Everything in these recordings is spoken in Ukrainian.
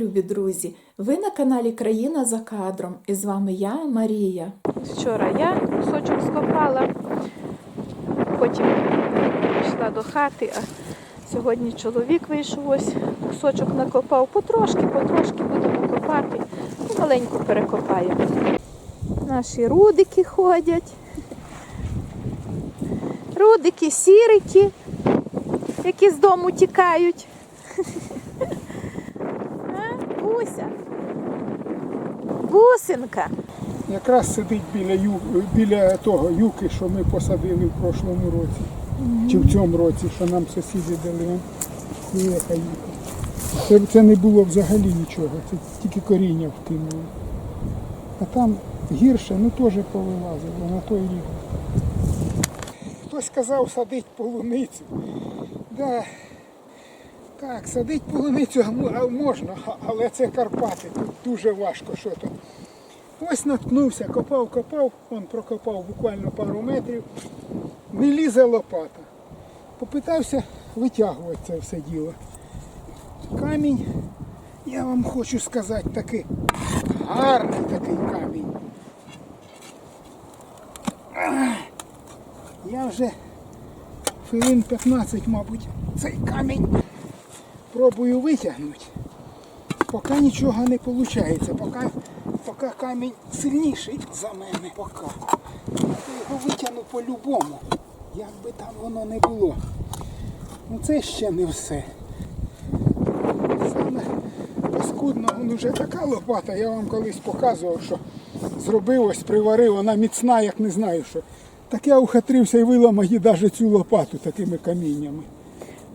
любі друзі! Ви на каналі Країна за кадром і з вами я, Марія. Вчора я кусочок скопала, потім пішла до хати, а сьогодні чоловік вийшов ось кусочок накопав. Потрошки, потрошки будемо копати і маленько перекопаємо. Наші рудики ходять. Рудики, сірики, які з дому тікають. Буся. Бусинка. Якраз сидить біля, ю, біля того юки, що ми посадили в прошлому році. Чи в цьому році, що нам сусіди дали. Велика юка. Це, це не було взагалі нічого, це тільки коріння вкинули. А там гірше, ну теж повилазило, на той рік. Хтось сказав садить полуницю. Да. Так, садить полуницю можна, але це Карпати, тут дуже важко що там. Ось наткнувся, копав, копав, он прокопав буквально пару метрів, не лізе лопата. Попитався витягувати це все діло. Камінь, я вам хочу сказати, такий гарний такий камінь. Я вже хвилин 15, мабуть, цей камінь пробую витягнути. Поки нічого не виходить, поки, поки камінь сильніший за мене, поки. Я його витягну по-любому, як би там воно не було. Ну це ще не все. Саме паскудно, вон вже така лопата, я вам колись показував, що зробив ось, приварив, вона міцна, як не знаю що. Так я ухатрився і виламати навіть цю лопату такими каміннями.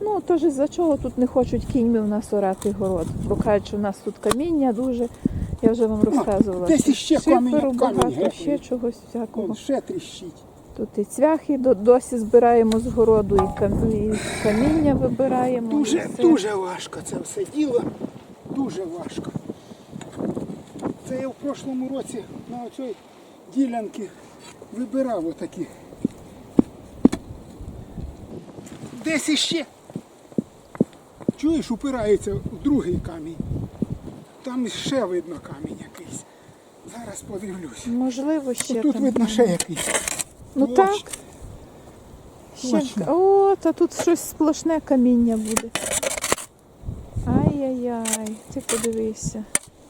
Ну, тож за чого тут не хочуть кіньми в нас орати город? Бо кажуть, що у нас тут каміння дуже. Я вже вам розказувала. десь іще камінь, шиферу камінь ще чогось всякого. Вон ще тріщить. Тут і цвяхи досі збираємо з городу, і кам- і каміння вибираємо. Дуже, все. дуже важко це все діло. Дуже важко. Це я в прошлому році на оцій ділянці вибирав отакі. Десь іще. Чуєш, упирається в другий камінь. Там ще видно камінь якийсь. Зараз подивлюсь. Можливо, ще Тут там. видно ще якийсь. Ну Точно. так. Ще... Точно. О, та тут щось сплошне каміння буде. Ай-яй-яй, ти подивися.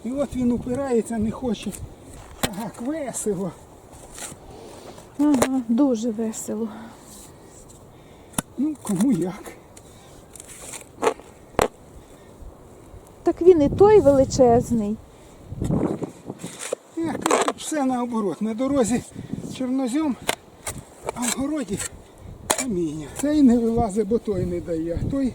І от він упирається, не хоче. Так, весело. Ага, дуже весело. Ну, кому як. Так він і той величезний. Як тут все наоборот. На дорозі чорнозьом, а в городі каміння. Цей не вилазить, бо той не дає. Той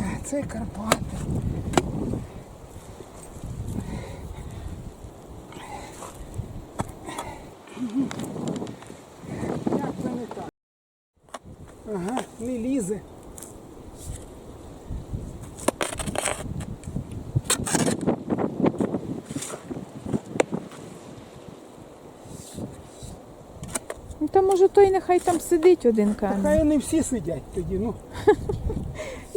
А, це Карпати. Як це не так? Ага, не лізе. Ну, та може той нехай там сидить один камінь. хай не всі сидять тоді, ну.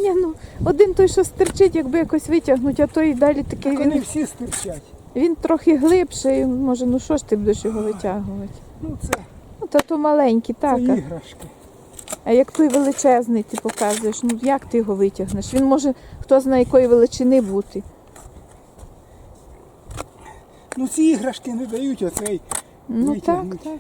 Ні, ну, один той, що стерчить, якби якось витягнуть, а той далі такий Так вони він, всі стирчать. він трохи глибший, може, ну що ж ти будеш його витягувати? Ну це, Ну, та то маленький, так. це іграшки. А як той величезний ти показуєш, ну як ти його витягнеш? Він може хто знає якої величини бути. Ну ці іграшки не дають оцей. Ну так, так.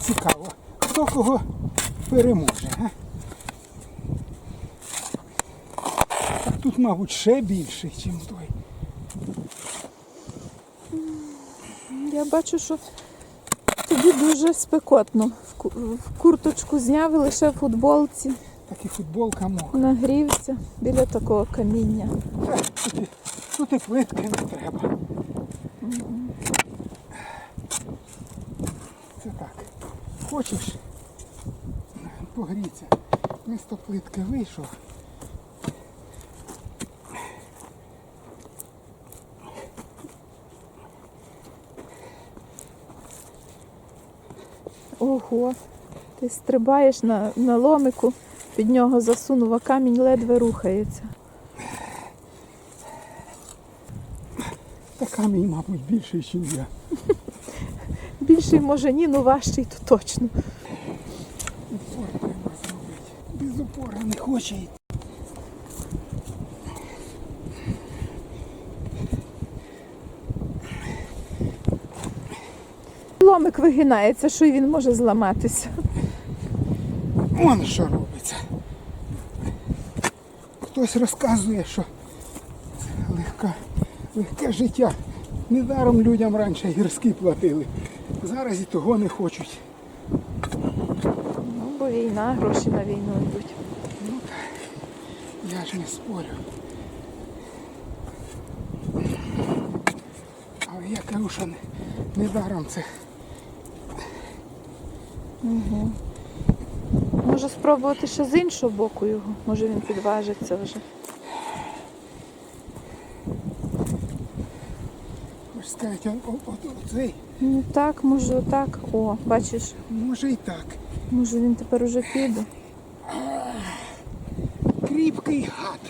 Цікаво. Хто кого переможе, а? тут, мабуть, ще більше, ніж той. Я бачу, що тобі дуже спекотно. В курточку зняв і лише в футболці. Так і футболка мокра. Нагрівся біля такого каміння. Тут, і- тут і плитки не треба. Це так. Хочеш погріться. Місто плитки вийшов. Ого, ти стрибаєш на, на ломику, під нього засунув, а камінь ледве рухається. Та камінь, мабуть, більший, ніж я. Більший може ні, ну важчий то точно. Упора не хоче. Ломик вигинається, що й він може зламатися. Вон що робиться. Хтось розказує, що легка, легке життя. Недаром людям раніше гірські платили. Зараз і того не хочуть. Ну, бо війна, гроші на війну йдуть. Я ж не спорю. Але я кажу, що не- недаром це. Може спробувати ще з іншого боку його. Може він підважиться вже. Хоч сказати, о- о- от оцей, Ну так, може отак. О, бачиш, може і так. Може він тепер уже піде. Кріпкий гад.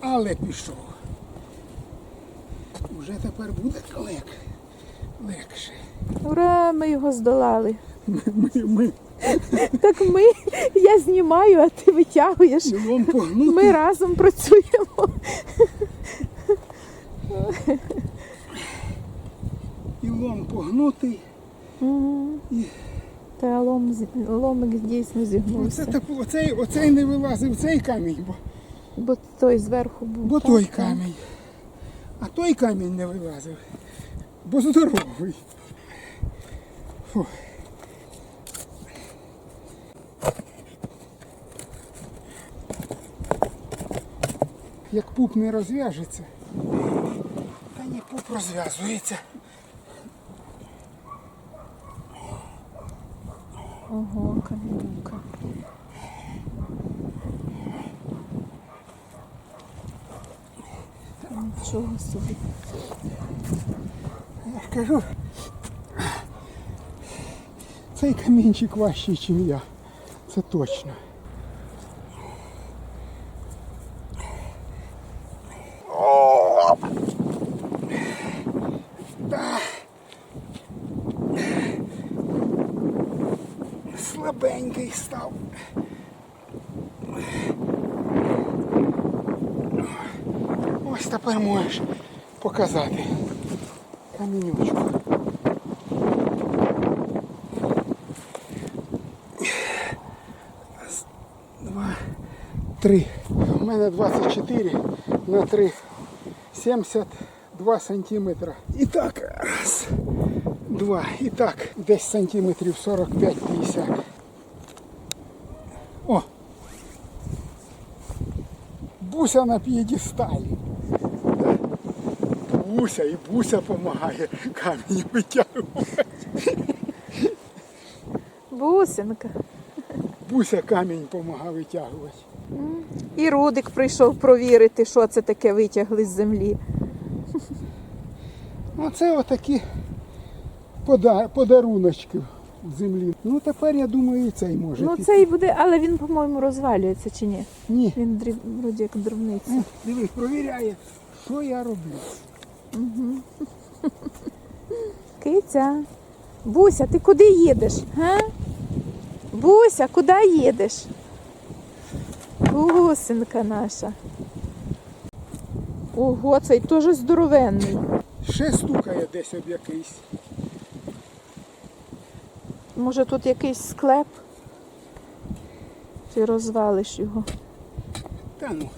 Але пішов. Уже тепер буде лек. легше. Ура, ми його здолали. Ми, ми Так ми, я знімаю, а ти витягуєш. Ми разом працюємо. І лом погнутий. Мгм. І- Та лом, ломик дійсно Оце, зігнувся. так, оцей, оцей не вилазив цей камінь, бо, Бо той зверху був. бо так, той так. камінь. А той камінь не вилазив, бо здоровий. Фу. Як пуп не розв'яжеться, та ні пуп розв'язується. Ого, камінюка. Та Нічого собі. Я ж кажу, цей камінчик важчий, ніж я. Це точно. Слабенький став. Ось тепер можеш показати камінючку. Раз, Два, три. У мене 24 на 3. 72 сантиметра. І так, раз, два. І так, десь сантиметрів 45-50. Буся на п'єдесталі. Буся і Буся допомагає камінь витягувати. Бусинка. Буся камінь допомагає витягувати. І Рудик прийшов провірити, що це таке витягли з землі. Оце отакі пода- подаруночки в землі. Ну тепер я думаю, і цей може. Ну піти. це і буде, але він, по-моєму, розвалюється чи ні? Ні. Він дріб, вроді як дровниця. Дивись, провіряє, що я роблю. Киця. Буся, ти куди їдеш? Га? Буся, куди їдеш? Бусинка наша. Ого, цей теж здоровенний. Ще стукає десь об якийсь. Може тут якийсь склеп? Ти розвалиш його. Та ну,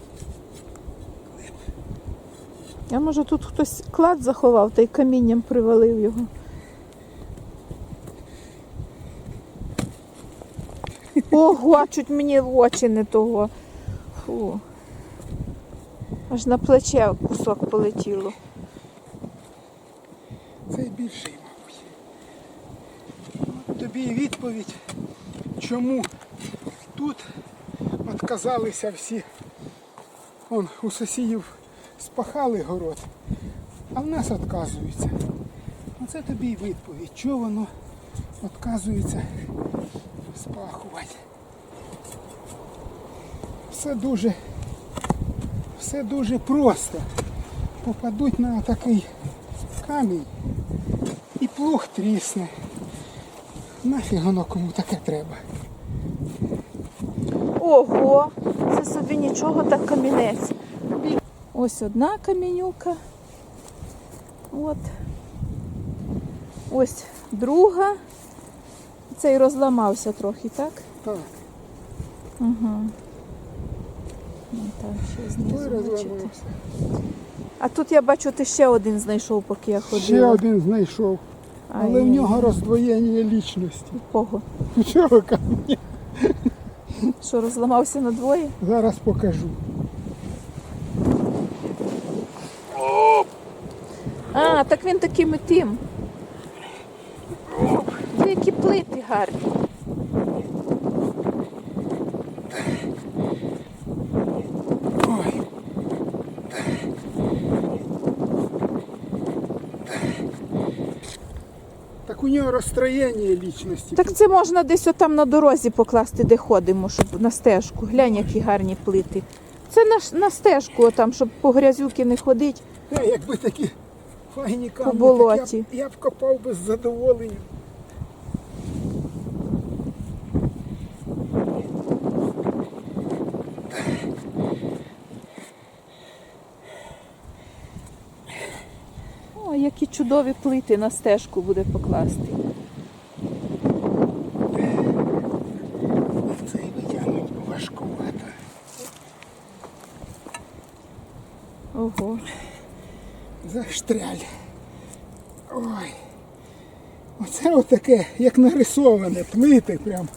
А може тут хтось клад заховав та й камінням привалив його. Ого, чуть мені в очі не того. Фу. Аж на плече кусок полетіло. цей більший, тобі відповідь, чому тут відказалися всі. Он у сусідів спахали город, а в нас відказуються. Оце тобі і відповідь, чого воно відказується спахувати. Все дуже, все дуже просто. Попадуть на такий камінь і плуг трісне. Нафіг воно кому таке треба. Ого, це собі нічого так камінець. Ось одна камінюка. От. Ось друга. Цей розламався трохи, так? Так, Угу. Там ще знизу бачите. А тут я бачу, ти ще один знайшов, поки я ходила. Ще один знайшов. Але в нього роздвоєння лічності. Кого? Чого каміння? Що розламався на двоє? Зараз покажу. А, так він таким і тим. Які плити гарні. Ой. Так розстроєння лічності. Так це можна десь отам на дорозі покласти, де ходимо, щоб на стежку. Глянь, які гарні плити. Це на, на стежку, отам, щоб по грязюки не ходити. Е, якби такі файні камні, болоті. так я, б, я б копав би з задоволенням. О, які чудові плити на стежку буде покласти. Цей витягнуть важкувато. Ого. Заштряль. Ой. Оце отаке, як нарисоване, плити прям.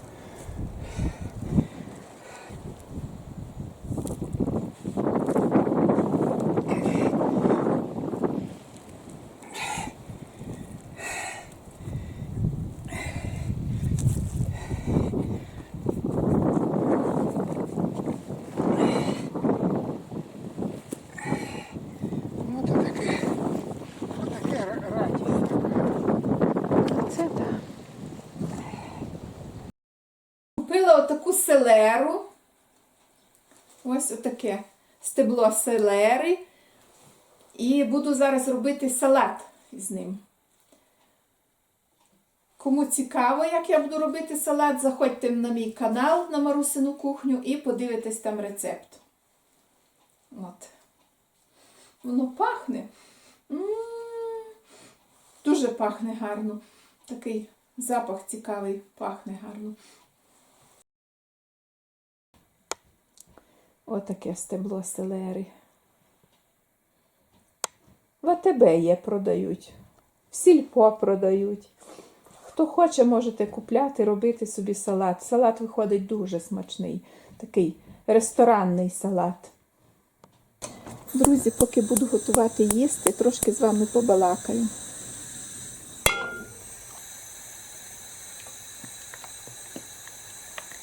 Купила отаку селеру. Ось отаке стебло селери. І буду зараз робити салат з ним. Кому цікаво, як я буду робити салат, заходьте на мій канал на Марусину кухню і подивитесь там рецепт. От. Воно пахне. Дуже пахне гарно. Такий запах цікавий, пахне гарно. Отаке стебло селери. В АТБ є продають. В сільпо продають. Хто хоче, можете купляти, робити собі салат. Салат виходить дуже смачний. Такий ресторанний салат. Друзі, поки буду готувати їсти, трошки з вами побалакаю.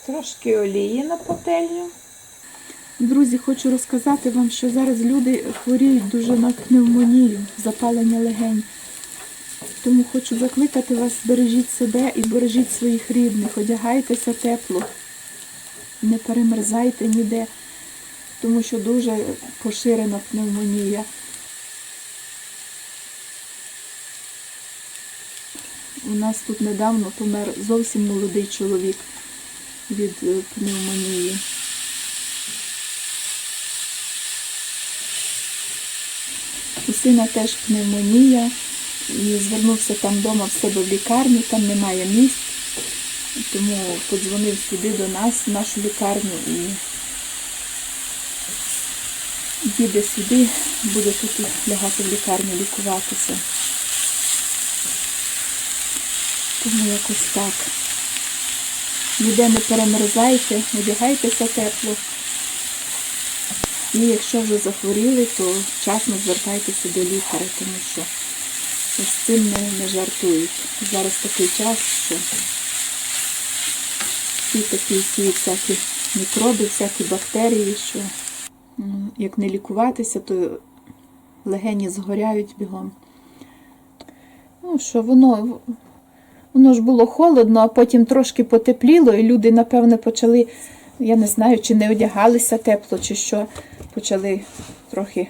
Трошки олії на пательню. Друзі, хочу розказати вам, що зараз люди хворіють дуже на пневмонію, запалення легень. Тому хочу закликати вас, бережіть себе і бережіть своїх рідних, одягайтеся тепло, не перемерзайте ніде, тому що дуже поширена пневмонія. У нас тут недавно помер зовсім молодий чоловік від е, пневмонії. Сина теж пневмонія і звернувся там вдома в себе в лікарню, там немає місць. тому подзвонив сюди до нас, в нашу лікарню і їде сюди, буде тут лягати в лікарню лікуватися. Тому якось так. Ніде не перемерзайте, одягайтеся тепло. І якщо вже захворіли, то вчасно звертайтеся до лікаря, тому що з цим не, не жартують. Зараз такий час, що всі такі всі всякі мікроби, всякі бактерії, що як не лікуватися, то легені згоряють бігом. Ну що, воно, воно ж було холодно, а потім трошки потепліло, і люди, напевне, почали, я не знаю, чи не одягалися тепло, чи що, почали трохи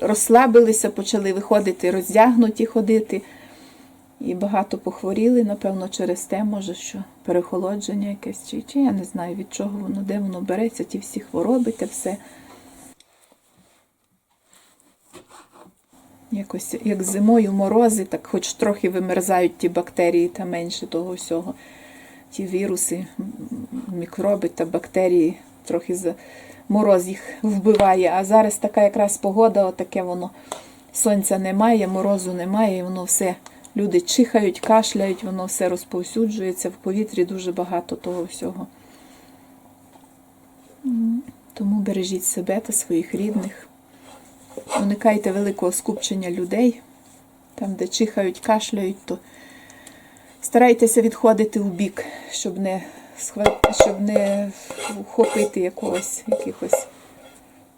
розслабилися, почали виходити, роздягнуті ходити. І багато похворіли, напевно, через те, може, що перехолодження якесь, чи, чи я не знаю, від чого воно, де воно береться, ті всі хвороби, те все. Якось як зимою морози, так хоч трохи вимерзають ті бактерії та менше того всього. Ті віруси, мікроби та бактерії, трохи за мороз їх вбиває. А зараз така якраз погода, отаке воно. Сонця немає, морозу немає, і воно все. Люди чихають, кашляють, воно все розповсюджується, в повітрі дуже багато того всього. Тому бережіть себе та своїх рідних. Уникайте великого скупчення людей. Там, де чихають, кашляють, то старайтеся відходити в бік, щоб не, щоб не вхопити якогось, якихось,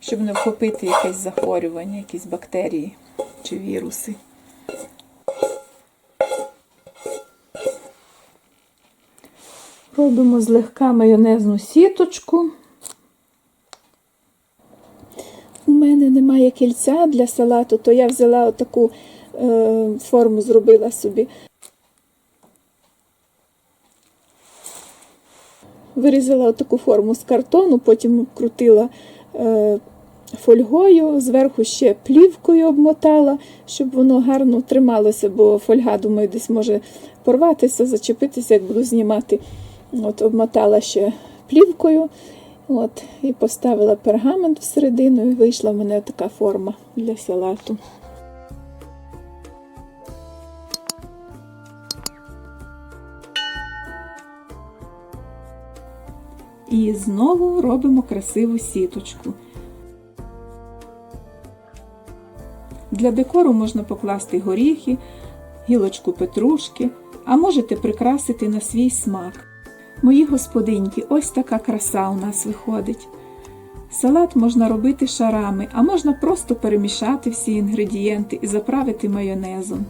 щоб не вхопити якесь захворювання, якісь бактерії чи віруси. Робимо злегка майонезну сіточку. У мене немає кільця для салату, то я взяла отаку е, форму, зробила собі. Вирізала отаку форму з картону, потім обкрутила е, фольгою, зверху ще плівкою обмотала, щоб воно гарно трималося, бо фольга, думаю, десь може порватися, зачепитися, як буду знімати. От, обмотала ще плівкою. От, і поставила пергамент всередину, і вийшла в мене така форма для салату. І знову робимо красиву сіточку. Для декору можна покласти горіхи, гілочку петрушки, а можете прикрасити на свій смак. Мої господинки, ось така краса у нас виходить. Салат можна робити шарами, а можна просто перемішати всі інгредієнти і заправити майонезом.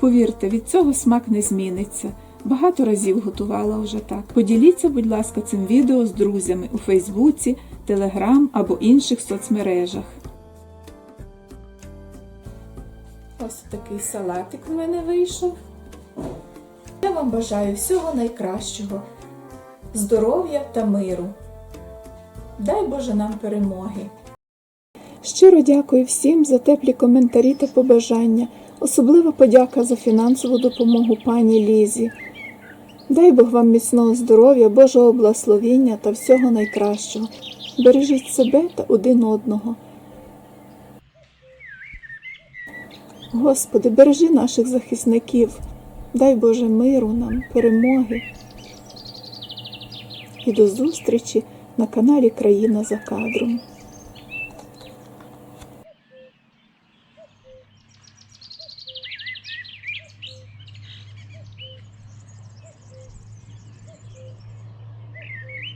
Повірте, від цього смак не зміниться. Багато разів готувала вже так. Поділіться, будь ласка, цим відео з друзями у Фейсбуці, Телеграм або інших соцмережах. Ось такий салатик в мене вийшов. Я вам бажаю всього найкращого, здоров'я та миру. Дай Боже нам перемоги. Щиро дякую всім за теплі коментарі та побажання. Особлива подяка за фінансову допомогу пані Лізі. Дай Бог вам міцного здоров'я, Божого благословіння та всього найкращого. Бережіть себе та один одного. Господи, бережи наших захисників. Дай Боже миру нам, перемоги. І до зустрічі на каналі Країна за кадром.